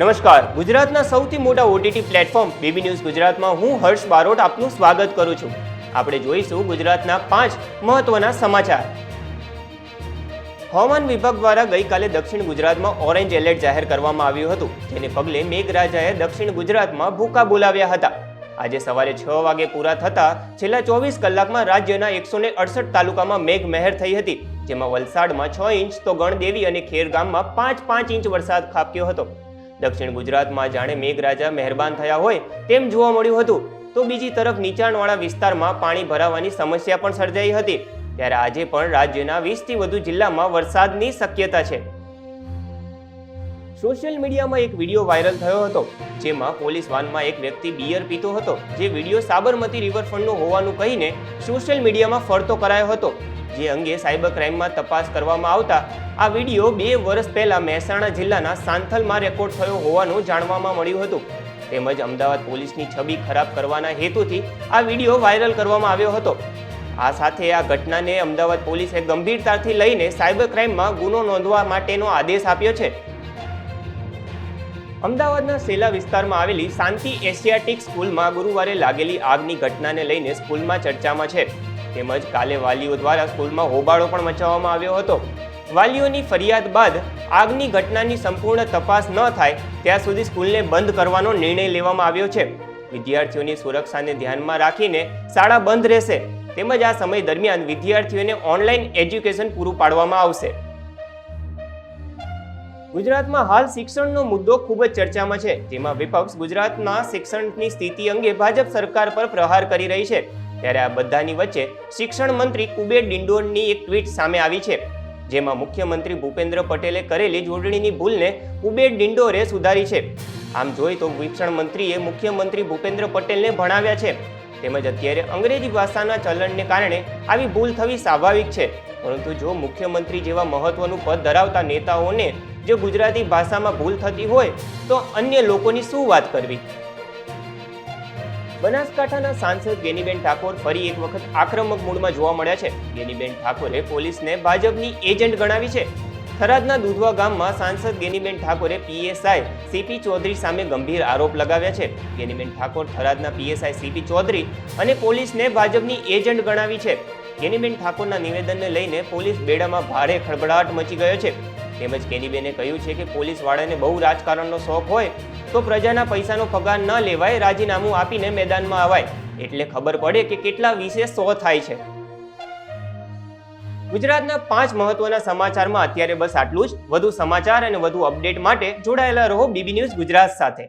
નમસ્કાર. ગુજરાતના સૌથી મોટા ઓટીટી પ્લેટફોર્મ બેબી ન્યૂઝ ગુજરાતમાં હું હર્ષ બારોટ આપનું સ્વાગત કરું છું. આપણે જોઈશું ગુજરાતના પાંચ મહત્વના સમાચાર. હવામાન વિભાગ દ્વારા ગઈકાલે દક્ષિણ ગુજરાતમાં ઓરેન્જ એલર્ટ જાહેર કરવામાં આવ્યું હતું. જેને પગલે મેઘરાજાએ દક્ષિણ ગુજરાતમાં ભૂકા બોલાવ્યા હતા. આજે સવારે છ વાગે પૂરા થતા છેલ્લા ચોવીસ કલાકમાં રાજ્યના એકસો અડસઠ તાલુકામાં મેઘમહેર થઈ હતી. જેમાં વલસાડમાં છ ઇંચ તો ગણદેવી અને ખેર ગામમાં પાંચ પાંચ ઇંચ વરસાદ ખાબક્યો હતો. દક્ષિણ ગુજરાતમાં જાણે મેઘરાજા મહેરબાન થયા હોય તેમ જોવા મળ્યું હતું. તો બીજી તરફ નીચાણવાળા વિસ્તારમાં પાણી ભરાવાની સમસ્યા પણ સર્જાઈ હતી. ત્યારે આજે પણ રાજ્યના વીસથી વધુ જિલ્લામાં વરસાદની શક્યતા છે. સોશિયલ મીડિયામાં એક વીડિયો વાયરલ થયો હતો, જેમાં પોલીસ વાનમાં એક વ્યક્તિ બિયર પીતો હતો, જે વીડિયો સાબરમતી રિવરફ્રન્ટનો હોવાનું કહીને સોશિયલ મીડિયામાં ફરતો કરાયો હતો. જે અંગે સાયબર ક્રાઇમમાં તપાસ કરવામાં આવતા આ વીડિયો બે વર્ષ પહેલા મહેસાણા જિલ્લાના સાંથલમાં રેકોર્ડ થયો હોવાનું જાણવામાં મળ્યું હતું. તેમજ અમદાવાદ પોલીસની છબી ખરાબ કરવાના હેતુથી આ વીડિયો વાયરલ કરવામાં આવ્યો હતો. આ સાથે આ ઘટનાને અમદાવાદ પોલીસે ગંભીરતાથી લઈને સાયબર ક્રાઇમમાં ગુનો નોંધવા માટેનો આદેશ આપ્યો છે. અમદાવાદના સેલા વિસ્તારમાં આવેલી શાંતિ એશિયાટિક સ્કૂલમાં ગુરુવારે લાગેલી આગની ઘટનાને લઈને સ્કૂલમાં ચર્ચામાં છે. તેમજ કાલે વાલીઓ દ્વારા સ્કૂલમાં હોબાળો પણ મચાવવામાં આવ્યો હતો. વાલીઓની ફરિયાદ બાદ આગની ઘટનાની સંપૂર્ણ તપાસ ન થાય ત્યાં સુધી સ્કૂલને બંધ કરવાનો નિર્ણય લેવામાં આવ્યો છે. વિદ્યાર્થીઓની સુરક્ષાને ધ્યાનમાં રાખીને શાળા બંધ રહેશે. તેમજ આ સમય દરમિયાન વિદ્યાર્થીઓને ઓનલાઈન એજ્યુકેશન પૂરું પાડવામાં આવશે. ગુજરાતમાં હાલ શિક્ષણનો મુદ્દો ખૂબ જ ચર્ચામાં છે. જેમાં વિપક્ષ ગુજરાતના શિક્ષણની સ્થિતિ અંગે ભાજપ સરકાર પર પ્રહાર કરી રહી છે. ત્યારે આ બધાની વચ્ચે શિક્ષણ મંત્રી કુબેર ડિંડોરની એક ટ્વીટ સામે આવી છે, જેમાં મુખ્યમંત્રી ભૂપેન્દ્ર પટેલે કરેલી જોડણીની ભૂલને કુબેર ડિંડોરે સુધારી છે. આમ જોઈ તો શિક્ષણ મંત્રીએ મુખ્યમંત્રી ભૂપેન્દ્ર પટેલને ભણાવ્યા છે. તેમજ અત્યારે અંગ્રેજી ભાષાના ચલણને કારણે આવી ભૂલ થવી સ્વાભાવિક છે. પરંતુ જો મુખ્યમંત્રી જેવા મહત્વનું પદ ધરાવતા નેતાઓને જો ગુજરાતી ભાષામાં ભૂલ થતી હોય, તો અન્ય લોકોની શું વાત કરવી? બનાસકાંઠાના સાંસદ ગેનીબેન ઠાકોર ફરી એક વખત આક્રમક મૂડમાં જોવા મળ્યા છે. ગેનીબેન ઠાકોરે પોલીસને ભાજપની એજન્ટ ગણાવી છે. થરાદના દુધવા ગામમાં સાંસદ ગેનીબેન ઠાકોરે પીએસઆઈ સીપી ચૌધરી સામે ગંભીર આરોપ લગાવ્યા છે. ગેનીબેન ઠાકોર થરાદના પીએસઆઈ સીપી ચૌધરી અને પોલીસને ભાજપની એજન્ટ ગણાવી છે. ગેનીબેન ઠાકોરના નિવેદનને લઈને પોલીસ બેડામાં ભારે ખળભળાટ મચી ગયો છે. તેમજ કેલીબેને કહ્યું છે કે પોલીસવાળાને બહુ રાજકારણનો શોખ હોય તો પ્રજાના પૈસાનો પગાર ન લેવાય, રાજીનામું આપીને મેદાનમાં આવાય એટલે ખબર પડે કે કેટલા વિશે શો થાય છે. ગુજરાતના પાંચ મહત્વના સમાચારમાં અત્યારે બસ આટલું જ. વધુ સમાચાર અને વધુ અપડેટ માટે જોડાયેલા રહો બીબી ન્યૂઝ ગુજરાત સાથે.